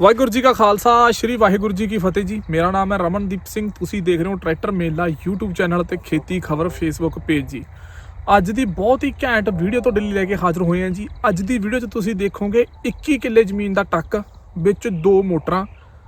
ਵਾਹਿਗੁਰੂ ਜੀ ਕਾ ਖਾਲਸਾ, ਸ੍ਰੀ ਵਾਹਿਗੁਰੂ ਜੀ ਕੀ ਫਤਿਹ ਜੀ। ਮੇਰਾ ਨਾਮ ਹੈ ਰਮਨਦੀਪ ਸਿੰਘ। ਤੁਸੀਂ ਦੇਖ ਰਹੇ ਹੋ ਟਰੈਕਟਰ ਮੇਲਾ YouTube ਚੈਨਲ ਤੇ ਖੇਤੀ ਖਬਰ Facebook ਪੇਜ ਜੀ। ਅੱਜ ਦੀ ਬਹੁਤ ਹੀ ਘੈਂਟ ਵੀਡੀਓ ਤੁਹਾਡੇ ਲਈ ਲੈ ਕੇ ਹਾਜ਼ਰ ਹੋਏ ਹਾਂ ਜੀ। ਅੱਜ ਦੀ ਵੀਡੀਓ 'ਚ ਤੁਸੀਂ ਦੇਖੋਗੇ 21 ਕਿੱਲੇ ਜ਼ਮੀਨ ਦਾ ਟੱਕ, ਵਿੱਚ ਦੋ ਮੋਟਰਾਂ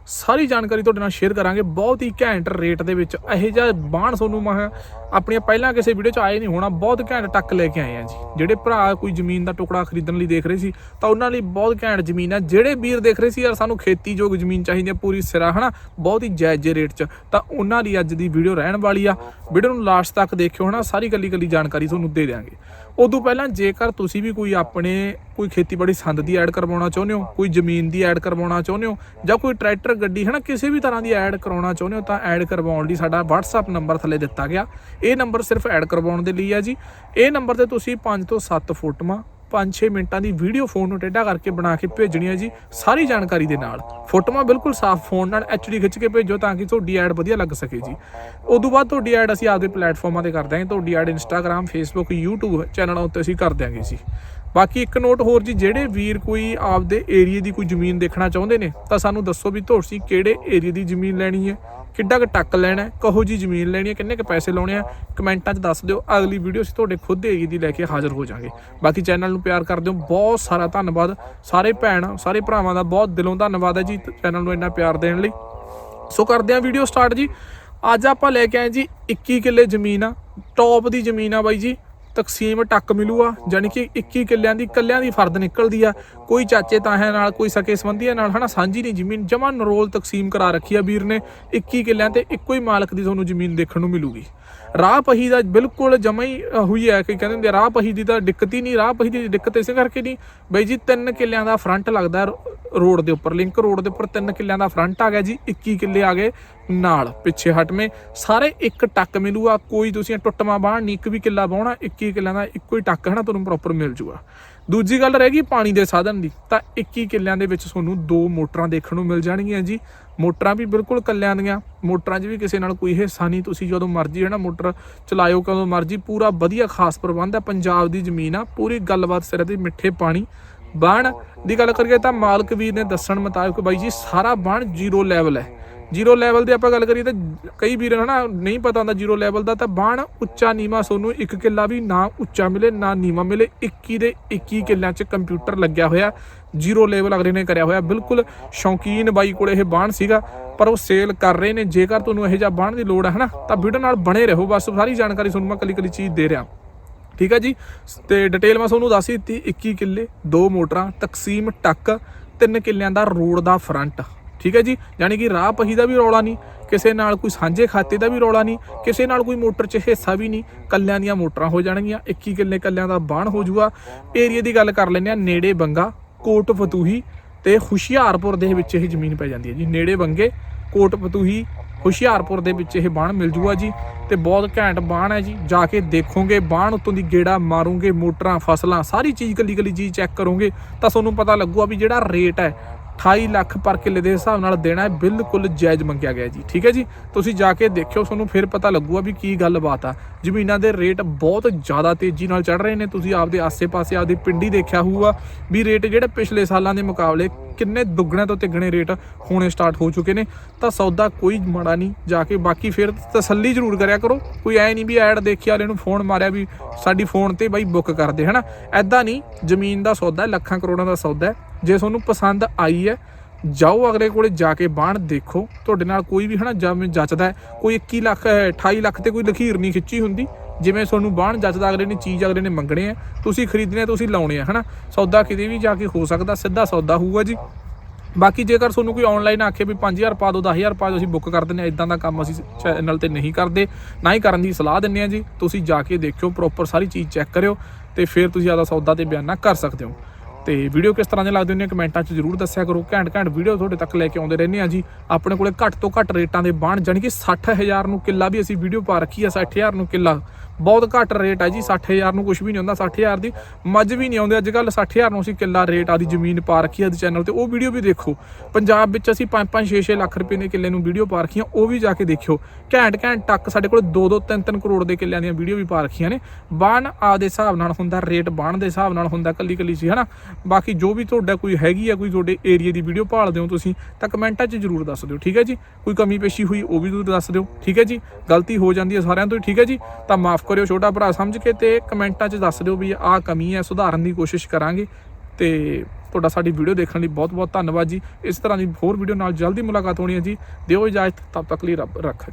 ਸਾਰੀ ਜਾਣਕਾਰੀ ਤੁਹਾਡੇ ਨਾਲ ਸ਼ੇਅਰ ਕਰਾਂਗੇ। ਬਹੁਤ ਹੀ ਘੈਂਟ ਰੇਟ ਦੇ ਵਿੱਚ ਇਹੋ ਜਿਹਾ ਬਾਣ ਤੁਹਾਨੂੰ ਮੈਂ ਆਪਣੀਆਂ ਪਹਿਲਾਂ ਕਿਸੇ ਵੀਡੀਓ 'ਚ ਆਏ ਨਹੀਂ ਹੋਣਾ, ਬਹੁਤ ਘੈਂਟ ਟੱਕ ਲੈ ਕੇ ਆਏ ਆ ਜੀ। ਜਿਹੜੇ ਭਰਾ ਕੋਈ ਜ਼ਮੀਨ ਦਾ ਟੁਕੜਾ ਖਰੀਦਣ ਲਈ ਦੇਖ ਰਹੇ ਸੀ, ਤਾਂ ਉਹਨਾਂ ਲਈ ਬਹੁਤ ਘੈਂਟ ਜ਼ਮੀਨ ਆ। ਜਿਹੜੇ ਵੀਰ ਦੇਖ ਰਹੇ ਸੀ, ਯਾਰ ਸਾਨੂੰ ਖੇਤੀਯੋਗ ਜ਼ਮੀਨ ਚਾਹੀਦੀ ਹੈ ਪੂਰੀ ਸਿਰਾ, ਹਨਾ? ਬਹੁਤ ਹੀ ਜਾਇਜ਼ ਰੇਟ 'ਚ। ਤਾਂ ਉਹਨਾਂ ਲਈ ਅੱਜ ਦੀ ਵੀਡੀਓ ਰਹਿਣ ਵਾਲੀ ਆ। ਵੀਡੀਓ ਨੂੰ ਲਾਸਟ ਤੱਕ ਦੇਖਿਓ, ਹਨਾ? ਸਾਰੀ ਕੱਲੀ ਕੱਲੀ ਜਾਣਕਾਰੀ ਤੁਹਾਨੂੰ ਦੇ ਦਿਆਂਗੇ। ਉਦੋਂ ਪਹਿਲਾਂ ਜੇਕਰ ਤੁਸੀਂ ਵੀ ਕੋਈ ਆਪਣੇ ਕੋਈ ਖੇਤੀਬਾੜੀ ਸੰਦ ਦੀ ਐਡ ਕਰਵਾਉਣਾ ਚਾਹੁੰਦੇ ਹੋ? ਕੋਈ ਜ਼ਮੀਨ ਦੀ ਐਡ ਕਰਵਾਉਣਾ ਚਾਹੁੰਦੇ ਹੋ? ਜਾਂ ਕੋਈ ਟਰੈਕਟਰ, ਗੱਡੀ ਹੈ ਨਾ ਕਿਸੇ ਵੀ ਤਰ੍ਹਾਂ ਦੀ ਐਡ ਕਰਾਉਣਾ ਚਾਹੁੰਦੇ ਹੋ, ਤਾਂ ਐਡ ਕਰਵਾਉਣ ਲਈ ਸਾਡਾ WhatsApp ਨੰਬਰ ਥੱਲੇ ਦਿੱਤਾ ਗਿਆ। ਇਹ ਨੰਬਰ ਸਿਰਫ ਐਡ ਕਰਵਾਉਣ ਦੇ ਲਈ ਹੈ ਜੀ। ਇਹ ਨੰਬਰ ਤੇ ਤੁਸੀਂ 5 ਤੋਂ 7 ਫੋਟੋਆਂ 5-6 ਮਿੰਟਾਂ ਦੀ ਵੀਡੀਓ ਫੋਨ ਨੂੰ ਟੇਢਾ ਕਰਕੇ ਬਣਾ ਕੇ ਭੇਜਣੀ ਹੈ ਜੀ, ਸਾਰੀ ਜਾਣਕਾਰੀ ਦੇ ਨਾਲ। ਫੋਟੋਆਂ ਬਿਲਕੁਲ ਸਾਫ਼ ਫੋਨ ਨਾਲ ਐਚਡੀ ਖਿੱਚ ਕੇ ਭੇਜੋ ਤਾਂ ਕਿ ਤੁਹਾਡੀ ਐਡ ਵਧੀਆ ਲੱਗ ਸਕੇ ਜੀ। ਉਦੋਂ ਬਾਅਦ ਤੁਹਾਡੀ ਐਡ ਅਸੀਂ ਆਪਦੇ ਪਲੇਟਫਾਰਮਾਂ ਤੇ ਕਰ ਦਾਂਗੇ ਤੁਹਾਡੀ ਐਡ ਇੰਸਟਾਗ੍ਰam ਫੇਸਬੁੱਕ YouTube ਚੈਨਲਾਂ ਉੱਤੇ ਅਸੀਂ ਕਰ ਦਿਆਂਗੇ ਜੀ। ਬਾਕੀ ਇੱਕ ਨੋਟ ਹੋਰ ਜੀ, ਜਿਹੜੇ ਵੀਰ ਕੋਈ ਆਪਦੇ ਏਰੀਆ ਦੀ ਕੋਈ ਜ਼ਮੀਨ ਦੇਖਣਾ ਚਾਹੁੰਦੇ ਨੇ, ਤਾਂ ਸਾਨੂੰ ਦੱਸੋ ਵੀ ਤੁਸੀਂ ਕਿਹੜੇ ਏਰੀਆ ਦੀ ਜ਼ਮੀਨ ਲੈਣੀ ਹੈ, ਕਿੱਡਾ ਕੁ ਟੱਕ ਲੈਣਾ ਹੈ, ਕਹੋ ਜੀ ਜ਼ਮੀਨ ਲੈਣੀ ਹੈ, ਕਿੰਨੇ ਕੁ ਪੈਸੇ ਲਾਉਣੇ ਆ, ਕਮੈਂਟਾਂ 'ਚ ਦੱਸ ਦਿਓ, ਅਗਲੀ ਵੀਡੀਓ ਅਸੀਂ ਤੁਹਾਡੇ ਖੁਦ ਦੇ ਏਰੀਆ ਦੀ ਲੈ ਕੇ ਹਾਜ਼ਰ ਹੋ ਜਾਾਂਗੇ ਬਾਕੀ ਚੈਨਲ ਨੂੰ ਪਿਆਰ ਕਰਦੇ ਹੋ ਬਹੁਤ ਸਾਰਾ ਧੰਨਵਾਦ, ਸਾਰੇ ਭੈਣ, ਸਾਰੇ ਭਰਾਵਾਂ ਦਾ ਬਹੁਤ ਦਿਲੋਂ ਧੰਨਵਾਦ ਹੈ ਜੀ ਚੈਨਲ ਨੂੰ ਇੰਨਾ ਪਿਆਰ ਦੇਣ ਲਈ। ਸੋ ਕਰਦੇ ਹਾਂ ਵੀਡੀਓ ਸਟਾਰਟ ਜੀ, ਅੱਜ ਆਪਾਂ ਲੈ ਕੇ ਆਏ ਜੀ 21 ਕਿੱਲੇ ਜ਼ਮੀਨ ਆ ਟੌਪ ਦੀ ਜ਼ਮੀਨ ਆ ਬਾਈ ਜੀ। ਤਕਸੀਮ ਟੱਕ ਮਿਲੂਗਾ ਜਾਨੀ ਕਿ 21 ਕਿੱਲਿਆਂ ਦੀ ਕੱਲਿਆਂ ਦੀ ਫਰਦ ਨਿਕਲਦੀ ਆ। ਕੋਈ ਚਾਚੇ ਤਾਹਿਆਂ ਨਾਲ ਕੋਈ ਸਕੇ ਸੰਬੰਧੀਆਂ ਨਾਲ ਹਨਾ ਸਾਂਝੀ ਨਹੀਂ ਜ਼ਮੀਨ ਜਮਾ ਨਰੋਲ ਤਕਸੀਮ ਕਰਾ ਰੱਖੀ ਆ ਵੀਰ ਨੇ। 21 ਕਿੱਲਿਆਂ ਤੇ ਇੱਕੋ ਹੀ ਮਾਲਕ ਦੀ ਤੁਹਾਨੂੰ ਜ਼ਮੀਨ ਦੇਖਣ ਨੂੰ ਮਿਲੂਗੀ। ਰਾਹ ਪਹੀ ਦਾ ਬਿਲਕੁਲ ਜਮਾ ਹੀ ਹੋਈ ਹੈ ਕਿ ਕਹਿੰਦੇ ਹੁੰਦੇ ਆ, ਰਾਹ ਪਹੀ ਦੀ ਤਾਂ ਦਿੱਕਤ ਹੀ ਨਹੀਂ ਰਾਹ ਪਹੀ ਦੀ ਦਿੱਕਤ ਇਸੇ ਕਰਕੇ ਨਹੀਂ। ਬਈ ਜੀ 3 ਕਿੱਲਿਆਂ ਦਾ ਫਰੰਟ ਲੱਗਦਾ ਰੋਡ ਦੇ ਉੱਪਰ ਲਿੰਕ ਰੋਡ ਦੇ ਉੱਪਰ 3 ਕਿੱਲਿਆਂ ਦਾ ਫਰੰਟ ਆ ਗਿਆ ਜੀ 21 ਕਿੱਲੇ ਆ ਗਏ ਨਾਲ ਪਿੱਛੇ ਹਟਵੇਂ। ਸਾਰੇ ਇੱਕ ਟੱਕ ਮਿਲੂਗਾ ਕੋਈ ਤੁਸੀਂ ਟੁੱਟਵਾ ਬਾਹਣ ਨਹੀਂ ਇੱਕ ਵੀ ਕਿੱਲਾ ਬਾਹਣਾ 21 ਕਿੱਲਿਆਂ ਦਾ ਇੱਕੋ ਹੀ ਟੱਕ ਹੈ ਨਾ, ਤੁਹਾਨੂੰ ਪ੍ਰੋਪਰ ਮਿਲ ਜੂਗਾ। ਦੂਜੀ ਗੱਲ ਰਹਿ ਗਈ ਪਾਣੀ ਦੇ ਸਾਧਨ ਦੀ। ਤਾਂ 21 ਕਿੱਲਿਆਂ ਦੇ ਵਿੱਚ ਤੁਹਾਨੂੰ ਦੋ ਮੋਟਰਾਂ ਦੇਖਣ ਨੂੰ ਮਿਲ ਜਾਣਗੀਆਂ ਜੀ। ਮੋਟਰਾਂ ਵੀ ਬਿਲਕੁਲ ਕੱਲਿਆਂ ਦੀਆਂ, ਮੋਟਰਾਂ 'ਚ ਵੀ ਕਿਸੇ ਨਾਲ ਕੋਈ ਹਿੱਸਾ ਨਹੀਂ। ਤੁਸੀਂ ਜਦੋਂ ਮਰਜ਼ੀ ਹੈ ਨਾ ਮੋਟਰ ਚਲਾਇਓ, ਕਦੋਂ ਮਰਜ਼ੀ, ਪੂਰਾ ਵਧੀਆ ਖਾਸ ਪ੍ਰਬੰਧ ਹੈ। ਪੰਜਾਬ ਦੀ ਜ਼ਮੀਨ ਆ, ਪੂਰੀ ਗੱਲਬਾਤ ਸਿਰੇ ਤੇ ਮਿੱਠੇ ਪਾਣੀ। ਬਾਣ ਦੀ ਗੱਲ ਕਰੀਏ ਤਾਂ ਮਾਲਕ ਵੀਰ ਨੇ ਦੱਸਣ ਮੁਤਾਬਕ ਬਾਈ ਜੀ, ਸਾਰਾ ਬਾਣ ਜ਼ੀਰੋ ਲੈਵਲ ਹੈ। ਜ਼ੀਰੋ ਲੈਵਲ ਦੀ ਆਪਾਂ ਗੱਲ ਕਰੀਏ ਤਾਂ ਕਈ ਵੀਰ ਹਨਾ ਨਹੀਂ ਪਤਾ ਹੁੰਦਾ ਜ਼ੀਰੋ ਲੈਵਲ ਦਾ ਤਾਂ ਬਾਣ ਉੱਚਾ ਨੀਵਾ ਸੋਨੂੰ ਇੱਕ ਕਿੱਲਾ ਵੀ ਨਾ ਉੱਚਾ ਮਿਲੇ, ਨਾ ਨੀਵਾ ਮਿਲੇ 21 ਦੇ 21 ਕਿੱਲਿਆਂ 'ਚ ਕੰਪਿਊਟਰ ਲੱਗਿਆ ਹੋਇਆ, ਜ਼ੀਰੋ ਲੈਵਲ ਅਗਲੇ ਨੇ ਕਰਿਆ ਹੋਇਆ, ਬਿਲਕੁਲ ਸ਼ੌਕੀਨ ਬਾਈ ਕੋਲੇ ਇਹ ਬਾਣ ਸੀਗਾ, ਪਰ ਉਹ ਸੇਲ ਕਰ ਰਹੇ ਨੇ, ਜੇਕਰ ਤੁਹਾਨੂੰ ਇਹੋ ਜਿਹਾ ਬਾਣ ਦੀ ਲੋੜ ਹੈ ਹਨਾ, ਤਾਂ ਵੀਡੀਓ ਨਾਲ ਬਣੇ ਰਹੋ, ਬਸ ਸਾਰੀ ਜਾਣਕਾਰੀ ਤੁਹਾਨੂੰ ਮੈਂ ਕੱਲੀ ਕੱਲੀ ਚੀਜ਼ ਦੇ ਰਿਹਾ। ਠੀਕ ਹੈ ਜੀ? ਤੇ ਡਿਟੇਲ ਮੈਂ ਤੁਹਾਨੂੰ ਦੱਸ ਦਿੱਤੀ 21 ਕਿੱਲੇ, ਦੋ ਮੋਟਰਾਂ, ਤਕਸੀਮ ਟੱਕ, ਤਿੰਨ ਕਿੱਲਿਆਂ ਦਾ ਰੋਡ ਦਾ ਫਰੰਟ ਠੀਕ ਹੈ ਜੀ? ਯਾਨੀ ਕਿ ਰਾਹ ਪਹੀ ਦਾ ਵੀ ਰੌਲਾ ਨਹੀਂ, ਕਿਸੇ ਨਾਲ ਕੋਈ ਸਾਂਝੇ ਖਾਤੇ ਦਾ ਵੀ ਰੌਲਾ ਨਹੀਂ, ਕਿਸੇ ਨਾਲ ਕੋਈ ਮੋਟਰ 'ਚ ਹਿੱਸਾ ਵੀ ਨਹੀਂ, ਕੱਲਿਆਂ ਦੀਆਂ ਮੋਟਰਾਂ ਹੋ ਜਾਣਗੀਆਂ 21 ਕਿੱਲੇ ਕੱਲਿਆਂ ਦਾ ਬਾਣ ਹੋ ਜੂਗਾ ਏਰੀਆ ਦੀ ਗੱਲ ਕਰ ਲੈਂਦੇ ਆ ਨੇੜੇ ਬੰਗਾ, ਕੋਟ ਫਤੂਹੀ ਤੇ ਹੁਸ਼ਿਆਰਪੁਰ ਦੇ ਵਿੱਚ ਇਹ ਜ਼ਮੀਨ ਪੈ ਜਾਂਦੀ ਹੈ ਜੀ। ਨੇੜੇ ਬੰਗੇ, ਕੋਟ ਫਤੂਹੀ, ਹੁਸ਼ਿਆਰਪੁਰ ਦੇ ਵਿੱਚ ਇਹ ਬਾਣ ਮਿਲ ਜੂਗਾ ਜੀ ਤੇ ਬਹੁਤ ਘੈਂਟ ਬਾਣ ਹੈ ਜੀ। ਜਾ ਕੇ ਦੇਖੋਗੇ, ਬਾਣ ਉੱਤੋਂ ਦੀ ਗੇੜਾ ਮਾਰੋਗੇ, ਮੋਟਰਾਂ, ਫਸਲਾਂ, ਸਾਰੀ ਚੀਜ਼ ਕੱਲੀ ਕੱਲੀ ਚੀਜ਼ ਚੈੱਕ ਕਰੋਗੇ ਤਾਂ ਤੁਹਾਨੂੰ ਪਤਾ ਲੱਗੂਗਾ ਵੀ ਜਿਹੜਾ ਰੇਟ ਹੈ 28 ਲੱਖ ਪਰ ਕਿੱਲੇ ਦੇ ਹਿਸਾਬ ਨਾਲ ਦੇਣਾ ਹੈ, ਬਿਲਕੁਲ ਜਾਇਜ਼ ਮੰਗਿਆ ਗਿਆ ਜੀ। ਠੀਕ ਹੈ ਜੀ? ਤੁਸੀਂ ਜਾ ਕੇ ਦੇਖਿਓ, ਤੁਹਾਨੂੰ ਫਿਰ ਪਤਾ ਲੱਗੂਗਾ ਵੀ ਕੀ ਗੱਲਬਾਤ ਆ। ਜ਼ਮੀਨਾਂ ਦੇ ਰੇਟ ਬਹੁਤ ਜ਼ਿਆਦਾ ਤੇਜ਼ੀ ਨਾਲ ਚੜ ਰਹੇ ਨੇ। ਤੁਸੀਂ ਆਪਦੇ ਆਸੇ-ਪਾਸੇ ਆਪਦੀ ਪਿੰਡੀ ਦੇਖਿਆ ਹੋਊਗਾ ਵੀ ਰੇਟ ਜਿਹੜੇ ਪਿਛਲੇ ਸਾਲਾਂ ਦੇ ਮੁਕਾਬਲੇ ਕਿੰਨੇ ਦੁੱਗਣੇ ਤੋਂ ਤਿੱਗਣੇ ਰੇਟ ਹੋਣੇ ਸਟਾਰਟ ਹੋ ਚੁੱਕੇ ਨੇ। ਤਾਂ ਸੌਦਾ ਕੋਈ ਮਾੜਾ ਨਹੀਂ, ਜਾ ਕੇ ਬਾਕੀ ਫਿਰ ਤਸੱਲੀ ਜ਼ਰੂਰ ਕਰਿਆ ਕਰੋ। ਕੋਈ ਐ ਨਹੀਂ ਵੀ ਐਡ ਦੇਖਿਆ ਵਾਲੇ ਨੂੰ ਫੋਨ ਮਾਰਿਆ ਵੀ ਸਾਡੀ ਫੋਨ ਤੇ ਬਾਈ ਬੁੱਕ ਕਰਦੇ ਹਨਾ? ਐਦਾਂ ਨਹੀਂ, ਜ਼ਮੀਨ ਦਾ ਸੌਦਾ, ਲੱਖਾਂ ਕਰੋੜਾਂ ਦਾ ਸੌਦਾ ਹੈ। ਜੇ ਤੁਹਾਨੂੰ ਪਸੰਦ ਆਈ ਹੈ ਜਾਓ ਅਗਲੇ ਕੋਲੇ ਜਾ ਕੇ ਬਾਣ ਦੇਖੋ। ਤੁਹਾਡੇ ਨਾਲ ਕੋਈ ਵੀ ਹਨਾ ਜਿਵੇਂ ਜੱਚਦਾ ਕੋਈ 21 ਲੱਖ ਹੈ, 28 ਲੱਖ ਤੇ ਕੋਈ ਲਖੀਰ ਨਹੀਂ ਖਿੱਚੀ ਹੁੰਦੀ। ਜਿਵੇਂ ਤੁਹਾਨੂੰ ਬਾਣ ਜੱਚਦਾ ਅਗਲੇ ਨੇ ਚੀਜ਼ ਅਗਲੇ ਨੇ ਮੰਗਣੇ ਆ ਤੁਸੀਂ ਖਰੀਦਣੇ ਆ, ਤੁਸੀਂ ਲਾਉਣੇ ਆ ਹਨਾ। ਸੌਦਾ ਕਿਤੇ ਵੀ ਜਾ ਕੇ ਹੋ ਸਕਦਾ ਸਿੱਧਾ ਸੌਦਾ ਹੋਊਗਾ ਜੀ। ਬਾਕੀ ਜੇਕਰ ਤੁਹਾਨੂੰ ਕੋਈ ਆਨਲਾਈਨ ਆਖੇ ਵੀ 5000 ਪਾ ਦਿਓ 10000 ਪਾ ਦਿਓ ਅਸੀਂ ਬੁੱਕ ਕਰ ਦਿੰਦੇ ਆ ਇਦਾਂ ਦਾ ਕੰਮ ਅਸੀਂ ਚੈਨਲ ਤੇ ਨਹੀਂ ਕਰਦੇ। ਨਾ ਹੀ ਕਰਨ ਦੀ ਸਲਾਹ ਦਿੰਦੇ ਆ ਜੀ। ਤੁਸੀਂ ਜਾ ਕੇ ਦੇਖਿਓ ਪ੍ਰੋਪਰ ਸਾਰੀ ਚੀਜ਼ ਚੈੱਕ ਕਰਿਓ ਤੇ ਫਿਰ ਤੁਸੀਂ ਆਦਾ ਸੌਦਾ ਤੇ ਬਿਆਨਾ ਕਰ ਸਕਦੇ ਹੋ। ਤੇ ਵੀਡੀਓ ਕਿਸ ਤਰ੍ਹਾਂ ਦੇ ਲੱਗਦੇ ਹੁੰਦੇ ਕਮੈਂਟਾਂ 'ਚ ਜਰੂਰ ਦੱਸਿਆ ਕਰੋ। ਘੈਂਟ ਘੈਂਟ ਵੀਡੀਓ ਤੁਹਾਡੇ ਤੱਕ ਲੈ ਕੇ ਆਉਂਦੇ ਰਹਿੰਦੇ ਆ ਜੀ। ਆਪਣੇ ਕੋਲੇ ਘੱਟ ਤੋਂ ਘੱਟ ਰੇਟਾਂ ਦੇ ਬਾਣ ਜਾਣੀ ਕਿ 60000 ਨੂੰ ਕਿੱਲਾ ਵੀ ਅਸੀਂ ਵੀਡੀਓ ਪਾ ਰੱਖੀ ਆ 60000 ਨੂੰ ਕਿੱਲਾ। ਬਹੁਤ ਘੱਟ ਰੇਟ ਹੈ ਜੀ 60000 ਨੂੰ ਕੁਝ ਵੀ ਨਹੀਂ ਹੁੰਦਾ 60000 ਦੀ ਮੱਝ ਵੀ ਨਹੀਂ ਆਉਂਦੇ। ਅੱਜ ਕੱਲ 60000 ਨੂੰ ਅਸੀਂ ਕਿੱਲਾ ਰੇਟ ਆਦੀ ਜ਼ਮੀਨ ਪਾ ਰੱਖੀ ਹੈ ਦੀ ਚੈਨਲ ਤੇ। ਉਹ ਵੀਡੀਓ ਵੀ ਦੇਖੋ। ਪੰਜਾਬ ਵਿੱਚ ਅਸੀਂ 5-5 6-6 ਲੱਖ ਰੁਪਏ ਦੇ ਕਿੱਲੇ ਨੂੰ ਵੀਡੀਓ ਪਾ ਰੱਖੀਆਂ, ਉਹ ਵੀ ਜਾ ਕੇ ਦੇਖਿਓ। ਘੈਂਟ ਘੈਂਟ ਟੱਕ ਸਾਡੇ ਕੋਲ 2-2 3-3 ਕਰੋੜ ਦੇ ਕਿੱਲਿਆਂ ਦੀਆਂ ਵੀਡੀਓ ਵੀ ਪਾ ਰੱਖੀਆਂ ਨੇ। ਬਾਣ ਦੇ ਹਿਸਾਬ ਨਾਲ ਹੁੰਦਾ, ਰੇਟ ਬਾਣ ਦੇ ਹਿਸਾਬ ਨਾਲ ਹੁੰਦਾ ਕੱਲੀ ਕੱਲੀ ਸੀ, ਹਨਾ? ਬਾਕੀ ਜੋ ਵੀ ਤੁਹਾਡਾ ਕੋਈ ਹੈਗੀ ਆ, ਕੋਈ ਤੁਹਾਡੇ ਏਰੀਆ ਦੀ ਵੀਡੀਓ ਭਾਲਦੇ ਹੋ ਤੁਸੀਂ, ਤਾਂ ਕਮੈਂਟਾਂ 'ਚ ਜਰੂਰ ਦੱਸ ਦਿਓ, ਠੀਕ ਹੈ ਜੀ? ਕੋਈ ਕਮੀ ਪੇਸ਼ੀ ਹੋਈ, ਉਹ ਵੀ ਤੁਸੀਂ ਦੱਸ ਦਿਓ, ਠੀਕ ਹੈ ਜੀ? ਗਲਤੀ ਹੋ ਜਾਂਦੀ ਹੈ ਸਾਰਿਆਂ ਤੋਂ ਹੀ, ਠੀਕ ਹੈ ਜੀ? ਤਾਂ ਮਾਫ ਕਰਿਓ, ਛੋਟਾ ਭਰਾ ਸਮਝ ਕੇ ਤੇ ਕਮੈਂਟਾਂ 'ਚ ਦੱਸ ਦਿਓ ਵੀ ਆਹ ਕਮੀ ਹੈ, ਸੁਧਾਰਨ ਦੀ ਕੋਸ਼ਿਸ਼ ਕਰਾਂਗੇ ਤੇ ਤੁਹਾਡਾ ਸਾਡੀ ਵੀਡੀਓ ਦੇਖਣ ਲਈ ਬਹੁਤ ਬਹੁਤ ਧੰਨਵਾਦ ਜੀ। ਇਸ ਤਰ੍ਹਾਂ ਦੀ ਹੋਰ ਵੀਡੀਓ ਨਾਲ ਜਲਦੀ ਮੁਲਾਕਾਤ ਹੋਣੀ ਹੈ ਜੀ। ਦਿਓ ਇਜਾਜ਼ਤ ਤਬ ਤੱਕ ਲਈ ਰੱਬ ਰੱਖਾ ਜੀ।